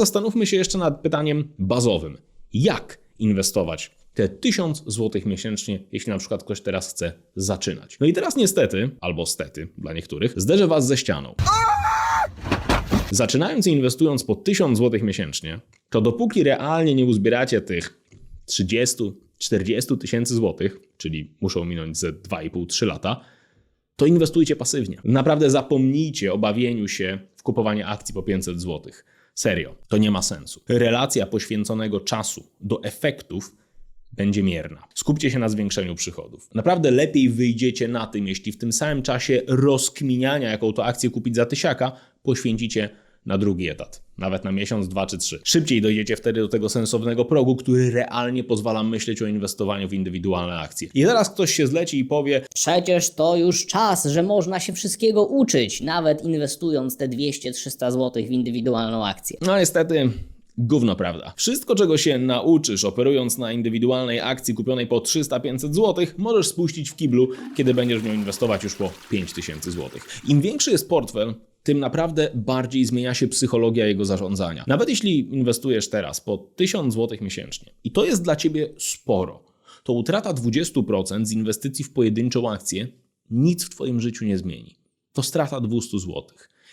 Zastanówmy się jeszcze nad pytaniem bazowym. Jak inwestować te 1000 zł miesięcznie, jeśli na przykład ktoś teraz chce zaczynać? No i teraz niestety, albo stety dla niektórych, zderzę was ze ścianą. Zaczynając i inwestując po 1000 zł miesięcznie, to dopóki realnie nie uzbieracie tych 30-40 tysięcy złotych, czyli muszą minąć ze 2,5-3 lata, to inwestujcie pasywnie. Naprawdę zapomnijcie o bawieniu się w kupowanie akcji po 500 zł. Serio, to nie ma sensu. Relacja poświęconego czasu do efektów będzie mierna. Skupcie się na zwiększeniu przychodów. Naprawdę lepiej wyjdziecie na tym, jeśli w tym samym czasie rozkminiania, jaką to akcję kupić za tysiaka, poświęcicie na drugi etat. Nawet na miesiąc, dwa czy trzy. Szybciej dojdziecie wtedy do tego sensownego progu, który realnie pozwala myśleć o inwestowaniu w indywidualne akcje. I teraz ktoś się zleci i powie, Przecież to już czas, że można się wszystkiego uczyć, nawet inwestując te 200-300 zł w indywidualną akcję. No niestety, gówno prawda. Wszystko, czego się nauczysz operując na indywidualnej akcji kupionej po 300-500 zł, możesz spuścić w kiblu, kiedy będziesz w nią inwestować już po 5000 zł. Im większy jest portfel, tym naprawdę bardziej zmienia się psychologia jego zarządzania. Nawet jeśli inwestujesz teraz po 1000 zł miesięcznie i to jest dla ciebie sporo, to utrata 20% z inwestycji w pojedynczą akcję nic w twoim życiu nie zmieni. To strata 200 zł.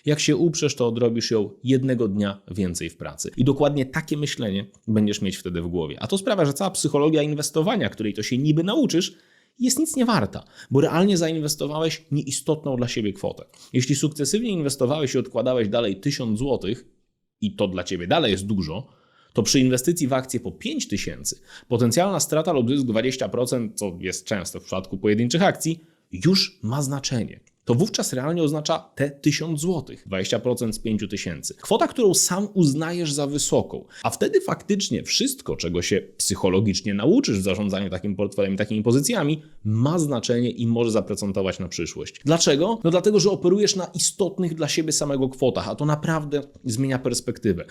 Jak się uprzesz, to odrobisz ją jednego dnia więcej w pracy. I dokładnie takie myślenie będziesz mieć wtedy w głowie. A to sprawia, że cała psychologia inwestowania, której to się niby nauczysz, jest nic nie warta, bo realnie zainwestowałeś nieistotną dla siebie kwotę. Jeśli sukcesywnie inwestowałeś i odkładałeś dalej 1000 zł, i to dla ciebie dalej jest dużo, to przy inwestycji w akcje po 5000 potencjalna strata lub zysk 20%, co jest często w przypadku pojedynczych akcji, już ma znaczenie. To wówczas realnie oznacza te 1000 zł, 20% z 5000. Kwota, którą sam uznajesz za wysoką. A wtedy faktycznie wszystko, czego się psychologicznie nauczysz w zarządzaniu takim portfelem takimi pozycjami, ma znaczenie i może zaprocentować na przyszłość. Dlaczego? No dlatego, że operujesz na istotnych dla siebie samego kwotach, a to naprawdę zmienia perspektywę.